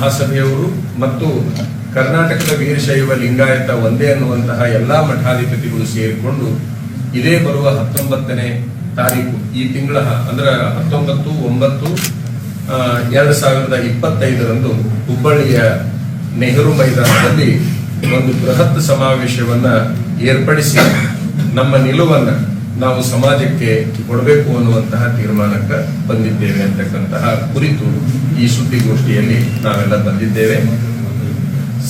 ಮಹಾಸಭೆಯವರು ಮತ್ತು ಕರ್ನಾಟಕದ ವೀರಶೈವ ಲಿಂಗಾಯತ ಒಂದೇ ಅನ್ನುವಂತಹ ಎಲ್ಲಾ ಮಠಾಧಿಪತಿಗಳು ಸೇರಿಕೊಂಡು ಇದೇ ಬರುವ ಹತ್ತೊಂಬತ್ತನೇ ತಾರೀಕು, ಈ ತಿಂಗಳ ಅಂದ್ರೆ ಹತ್ತೊಂಬತ್ತು, ಒಂಬತ್ತು ಎರಡು ಸಾವಿರದ ಇಪ್ಪತ್ತೈದರಂದು ಹುಬ್ಬಳ್ಳಿಯ ನೆಹರು ಮೈದಾನದಲ್ಲಿ ಒಂದು ಬೃಹತ್ ಸಮಾವೇಶವನ್ನ ಏರ್ಪಡಿಸಿ ನಮ್ಮ ನಿಲುವನ್ನ ನಾವು ಸಮಾಜಕ್ಕೆ ಕೊಡಬೇಕು ಅನ್ನುವಂತಹ ತೀರ್ಮಾನಕ್ಕೆ ಬಂದಿದ್ದೇವೆ ಅಂತಕ್ಕಂತಹ ಕುರಿತು ಈ ಸುದ್ದಿಗೋಷ್ಠಿಯಲ್ಲಿ ನಾವೆಲ್ಲ ಬಂದಿದ್ದೇವೆ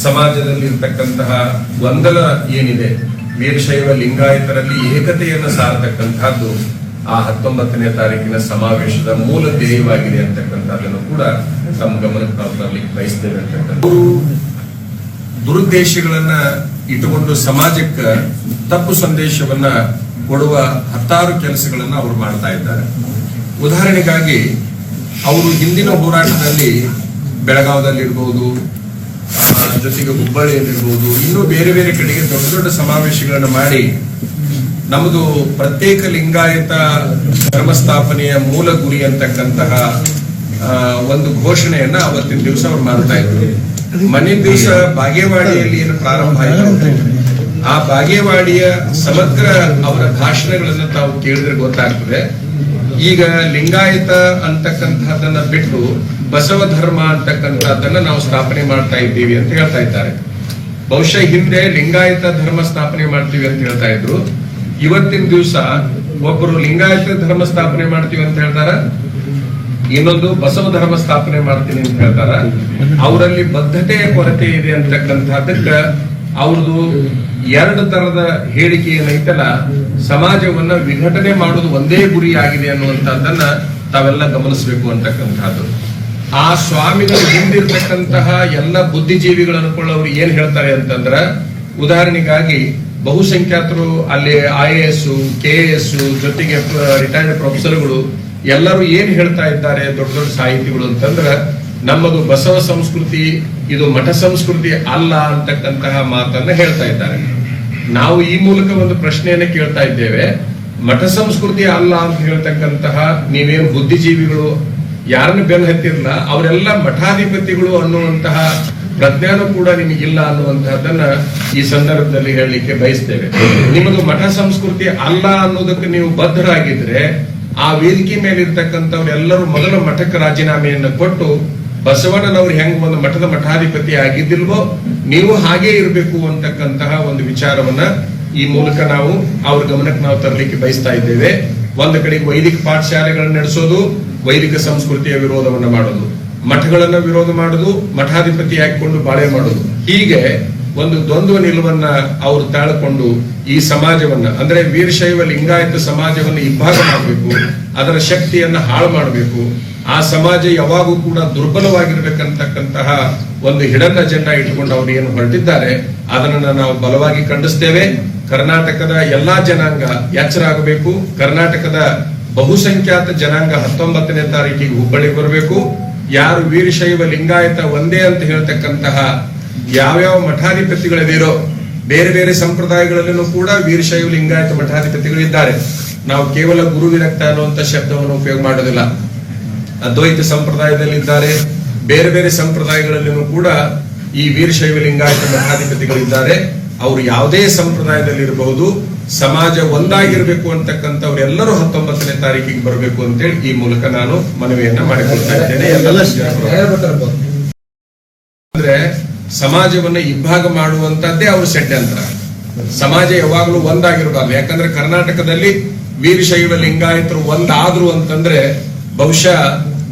ಸಮಾಜದಲ್ಲಿರ್ತಕ್ಕಂತಹ ಗೊಂದಲ ಏನಿದೆ ವೀರಶೈವ ಲಿಂಗಾಯತರಲ್ಲಿ ಏಕತೆಯನ್ನು ಸಾರತಕ್ಕಂತಹದ್ದು ಆ ಹತ್ತೊಂಬತ್ತನೇ ತಾರೀಕಿನ ಸಮಾವೇಶದ ಮೂಲ ಧ್ಯೇಯವಾಗಿದೆ ಅಂತಕ್ಕಂಥದ್ದನ್ನು ಕೂಡ ತಮ್ಮ ಗಮನಕ್ಕೆ ನಾವು ತರಲಿಕ್ಕೆ ಬಯಸ್ತೇವೆ ಅಂತಕ್ಕಂಥ ದುರುದ್ದೇಶಗಳನ್ನ ಇಟ್ಟುಕೊಂಡು ಸಮಾಜಕ್ಕೆ ತಪ್ಪು ಸಂದೇಶವನ್ನ ಕೊಡುವ ಹತ್ತಾರು ಕೆಲಸಗಳನ್ನು ಅವರು ಮಾಡ್ತಾ ಇದ್ದಾರೆ. ಉದಾಹರಣೆಗಾಗಿ ಅವರು ಹಿಂದಿನ ಹೋರಾಟದಲ್ಲಿ ಬೆಳಗಾವದಲ್ಲಿರ್ಬೋದು ಆ, ಜೊತೆಗೆ ಹುಬ್ಬಳ್ಳಿಯಲ್ಲಿರ್ಬೋದು ಇನ್ನೂ ಬೇರೆ ಬೇರೆ ಕಡೆಗೆ ದೊಡ್ಡ ದೊಡ್ಡ ಸಮಾವೇಶಗಳನ್ನು ಮಾಡಿ ನಮ್ಮದು ಪ್ರತ್ಯೇಕ ಲಿಂಗಾಯತ ಧರ್ಮಸ್ಥಾಪನೆಯ ಮೂಲ ಗುರಿ ಅಂತಕ್ಕಂತಹ ಒಂದು ಘೋಷಣೆಯನ್ನ ಅವತ್ತಿನ ದಿವಸ ಅವ್ರು ಮಾಡ್ತಾ ಇದ್ರು. ಮನೆ ದಿವಸ ಬಾಗೇವಾಡಿಯಲ್ಲಿ ಏನು ಪ್ರಾರಂಭ ಆಯಿತು? ಆ ಬಾಗೇವಾಡಿಯ ಸಮಗ್ರ ಅವರ ಭಾಷಣಗಳನ್ನು ತಾವು ಕೇಳಿದ್ರೆ ಗೊತ್ತಾಗ್ತದೆ. ಈಗ ಲಿಂಗಾಯತ ಅಂತಕ್ಕಂಥದ್ದನ್ನ ಬಿಟ್ಟು ಬಸವ ಧರ್ಮ ಅಂತಕ್ಕಂಥದ್ದನ್ನ ನಾವು ಸ್ಥಾಪನೆ ಮಾಡ್ತಾ ಇದ್ದೀವಿ ಅಂತ ಹೇಳ್ತಾ ಇದ್ದಾರೆ. ಬಹುಶಃ ಹಿಂದೆ ಲಿಂಗಾಯತ ಧರ್ಮ ಸ್ಥಾಪನೆ ಮಾಡ್ತೀವಿ ಅಂತ ಹೇಳ್ತಾ ಇದ್ರು. ಇವತ್ತಿನ ದಿವಸ ಒಬ್ಬರು ಲಿಂಗಾಯತ ಧರ್ಮ ಸ್ಥಾಪನೆ ಮಾಡ್ತೀವಿ ಅಂತ ಹೇಳ್ತಾರ? ಇನ್ನೊಂದು ಬಸವ ಧರ್ಮ ಸ್ಥಾಪನೆ ಮಾಡ್ತೀನಿ ಅಂತ ಹೇಳ್ತಾರ? ಅವರಲ್ಲಿ ಬದ್ಧತೆಯ ಕೊರತೆ ಇದೆ ಅಂತಕ್ಕಂಥದ್ದಕ್ಕ ಅವ್ರದ್ದು ಎರಡು ತರದ ಹೇಳಿಕೆ ಏನೈತಲ್ಲ ಸಮಾಜವನ್ನ ವಿಘಟನೆ ಮಾಡೋದು ಒಂದೇ ಗುರಿ ಆಗಿದೆ ಅನ್ನುವಂಥದ್ದನ್ನ ತಾವೆಲ್ಲ ಗಮನಿಸಬೇಕು ಅಂತಕ್ಕಂಥದ್ದು. ಆ ಸ್ವಾಮಿಗಳು ಹಿಂದಿರ್ತಕ್ಕಂತಹ ಎಲ್ಲ ಬುದ್ಧಿಜೀವಿಗಳು ಅನ್ಕೊಳ್ಳೋರು ಏನ್ ಹೇಳ್ತಾರೆ ಅಂತಂದ್ರ, ಉದಾಹರಣೆಗಾಗಿ ಬಹುಸಂಖ್ಯಾತರು ಅಲ್ಲಿ I A S K S ಜೊತೆಗೆ ರಿಟೈರ್ಡ್ ಪ್ರೊಫೆಸರ್ಗಳು ಎಲ್ಲರೂ ಏನ್ ಹೇಳ್ತಾ ಇದ್ದಾರೆ, ದೊಡ್ಡ ದೊಡ್ಡ ಸಾಹಿತಿಗಳು ಅಂತಂದ್ರ ನಮ್ಮದು ಬಸವ ಸಂಸ್ಕೃತಿ ಇದು ಮಠ ಸಂಸ್ಕೃತಿ ಅಲ್ಲ ಅಂತಕ್ಕಂತಹ ಮಾತನ್ನ ಹೇಳ್ತಾ ಇದ್ದಾರೆ. ನಾವು ಈ ಮೂಲಕ ಒಂದು ಪ್ರಶ್ನೆಯನ್ನ ಕೇಳ್ತಾ ಇದ್ದೇವೆ. ಮಠ ಸಂಸ್ಕೃತಿ ಅಲ್ಲ ಅಂತ ಹೇಳ್ತಕ್ಕಂತಹ ನೀವೇನು ಬುದ್ಧಿಜೀವಿಗಳು, ಯಾರನ್ನು ಬೆನ್ನು ಹತ್ತಿರಲ್ಲ ಅವರೆಲ್ಲ ಮಠಾಧಿಪತಿಗಳು ಅನ್ನುವಂತಹ ಪ್ರಜ್ಞಾನ ಕೂಡ ನಿಮಗಿಲ್ಲ ಅನ್ನುವಂತಹದ್ದನ್ನ ಈ ಸಂದರ್ಭದಲ್ಲಿ ಹೇಳಲಿಕ್ಕೆ ಬಯಸ್ತೇವೆ. ನಿಮ್ಮದು ಮಠ ಸಂಸ್ಕೃತಿ ಅಲ್ಲ ಅನ್ನೋದಕ್ಕೆ ನೀವು ಬದ್ಧರಾಗಿದ್ರೆ, ಆ ವೇದಿಕೆ ಮೇಲೆ ಇರ್ತಕ್ಕಂಥವ್ರೆಲ್ಲರೂ ಮೊದಲ ಮಠಕ್ಕೆ ರಾಜೀನಾಮೆಯನ್ನು ಕೊಟ್ಟು ಬಸವಣ್ಣನವ್ರು ಹೆಂಗ್ ಒಂದು ಮಠದ ಮಠಾಧಿಪತಿ ಆಗಿದ್ದಿಲ್ವೋ, ನೀವು ಹಾಗೇ ಇರಬೇಕು ಅಂತಕ್ಕಂತಹ ಒಂದು ವಿಚಾರವನ್ನ ಈ ಮೂಲಕ ನಾವು ಅವ್ರ ಗಮನಕ್ಕೆ ನಾವು ತರಲಿಕ್ಕೆ ಬಯಸ್ತಾ ಇದ್ದೇವೆ. ಒಂದು ಕಡೆಗೆ ವೈದಿಕ ಪಾಠಶಾಲೆಗಳನ್ನ ನಡೆಸೋದು, ವೈದಿಕ ಸಂಸ್ಕೃತಿಯ ವಿರೋಧವನ್ನ ಮಾಡೋದು, ಮಠಗಳನ್ನ ವಿರೋಧ ಮಾಡೋದು, ಮಠಾಧಿಪತಿ ಹಾಕಿಕೊಂಡು ಬಾಳೆ ಮಾಡೋದು. ಹೀಗೆ ಒಂದು ದ್ವಂದ್ವ ನಿಲುವನ್ನ ಅವರು ತಾಳ್ಕೊಂಡು ಈ ಸಮಾಜವನ್ನ, ಅಂದ್ರೆ ವೀರಶೈವ ಲಿಂಗಾಯತ ಸಮಾಜವನ್ನ ಇಬ್ಬಾಗ ಮಾಡಬೇಕು, ಅದರ ಶಕ್ತಿಯನ್ನ ಹಾಳು ಮಾಡಬೇಕು ಆ ಸಮಾಜ ಯಾವಾಗೂ ಕೂಡ ದುರ್ಬಲವಾಗಿರ್ಬೇಕಂತಕ್ಕಂತಹ ಒಂದು ಹಿಡನ್ ಅಜೆಂಡಾ ಇಟ್ಕೊಂಡು ಅವರು ಏನು ಹೊರಟಿದ್ದಾರೆ, ಅದನ್ನ ನಾವು ಬಲವಾಗಿ ಖಂಡಿಸ್ತೇವೆ. ಕರ್ನಾಟಕದ ಎಲ್ಲಾ ಜನಾಂಗ ಎಚ್ಚರ ಆಗಬೇಕು. ಕರ್ನಾಟಕದ ಬಹುಸಂಖ್ಯಾತ ಜನಾಂಗ ಹತ್ತೊಂಬತ್ತನೇ ತಾರೀಕಿಗೆ ಹುಬ್ಬಳ್ಳಿಗೆ ಬರಬೇಕು. ಯಾರು ವೀರಶೈವ ಲಿಂಗಾಯತ ಒಂದೇ ಅಂತ ಹೇಳ್ತಕ್ಕಂತಹ ಯಾವ್ಯಾವ ಮಠಾಧಿಪತಿಗಳಿರೋ ಬೇರೆ ಬೇರೆ ಸಂಪ್ರದಾಯಗಳಲ್ಲೂ ಕೂಡ ವೀರಶೈವ ಲಿಂಗಾಯತ ಮಠಾಧಿಪತಿಗಳು ಇದ್ದಾರೆ ನಾವು ಕೇವಲ ಗುರು ವಿರಕ್ತ ಅನ್ನುವಂತ ಶಬ್ದವನ್ನು ಉಪಯೋಗ ಮಾಡೋದಿಲ್ಲ. ಅದ್ವೈತ ಸಂಪ್ರದಾಯದಲ್ಲಿದ್ದಾರೆ. ಬೇರೆ ಬೇರೆ ಸಂಪ್ರದಾಯಗಳಲ್ಲಿನೂ ಕೂಡ ಈ ವೀರಶೈವ ಲಿಂಗಾಯತ ಮಠಾಧಿಪತಿಗಳಿದ್ದಾರೆ ಅವರು ಯಾವುದೇ ಸಂಪ್ರದಾಯದಲ್ಲಿರಬಹುದು. ಸಮಾಜ ಒಂದಾಗಿರ್ಬೇಕು ಅಂತಕ್ಕಂಥವ್ರೆಲ್ಲರೂ ಹತ್ತೊಂಬತ್ತನೇ ತಾರೀಕಿಗೆ ಬರಬೇಕು ಅಂತೇಳಿ ಈ ಮೂಲಕ ನಾನು ಮನವಿಯನ್ನ ಮಾಡಿಕೊಳ್ತಾ ಇದ್ದೇನೆ. ಅಂದ್ರೆ ಸಮಾಜವನ್ನ ಇಬ್ಬಾಗ ಮಾಡುವಂತದ್ದೇ ಅವ್ರ ಷಡ್ಯಂತ್ರ. ಸಮಾಜ ಯಾವಾಗಲೂ ಒಂದಾಗಿರಬಾರ್ದು. ಯಾಕಂದ್ರೆ ಕರ್ನಾಟಕದಲ್ಲಿ ವೀರಶೈವ ಲಿಂಗಾಯತರು ಒಂದಾದ್ರು ಅಂತಂದ್ರೆ ಬಹುಶಃ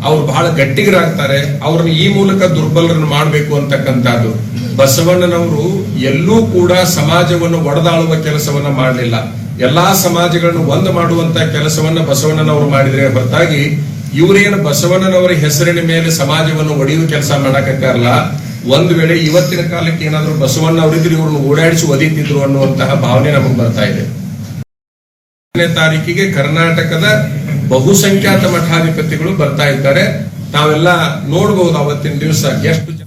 ಅವ್ರು ಬಹಳ ಗಟ್ಟಿಗರಾಗ್ತಾರೆ. ಅವ್ರನ್ನ ಈ ಮೂಲಕ ದುರ್ಬಲರನ್ನು ಮಾಡಬೇಕು ಅಂತಕ್ಕಂಥದ್ದು. ಬಸವಣ್ಣನವರು ಎಲ್ಲೂ ಕೂಡ ಸಮಾಜವನ್ನು ಒಡೆದಾಳುವ ಕೆಲಸವನ್ನ ಮಾಡಲಿಲ್ಲ. ಎಲ್ಲಾ ಸಮಾಜಗಳನ್ನು ಒಂದ್ ಮಾಡುವಂತ ಕೆಲಸವನ್ನ ಬಸವಣ್ಣನವರು ಮಾಡಿದ್ರೆ ಹೊರತಾಗಿ ಇವರೇನು ಬಸವಣ್ಣನವರ ಹೆಸರಿನ ಮೇಲೆ ಸಮಾಜವನ್ನು ಒಡೆಯುವ ಕೆಲಸ ಮಾಡಕ್ಕಾಗಲ್ಲ ಒಂದ್ ವೇಳೆ ಇವತ್ತಿನ ಕಾಲಕ್ಕೆ ಏನಾದ್ರೂ ಬಸವಣ್ಣ ಅವರಿದ್ರೆ ಇವ್ರನ್ನ ಓಡಾಡಿಸಿ ಒದೀತಿದ್ರು ಅನ್ನುವಂತಹ ಭಾವನೆ ನಮಗೆ ಬರ್ತಾ ಇದೆ. ತಾರೀಕಿಗೆ ಕರ್ನಾಟಕದ ಬಹುಸಂಖ್ಯಾತ ಮಠಾಧಿಪತಿಗಳು ಬರ್ತಾ ಇದ್ದಾರೆ. ತಾವೆಲ್ಲ ನೋಡಬಹುದು ಅವತ್ತಿನ ದಿವಸ ಎಷ್ಟು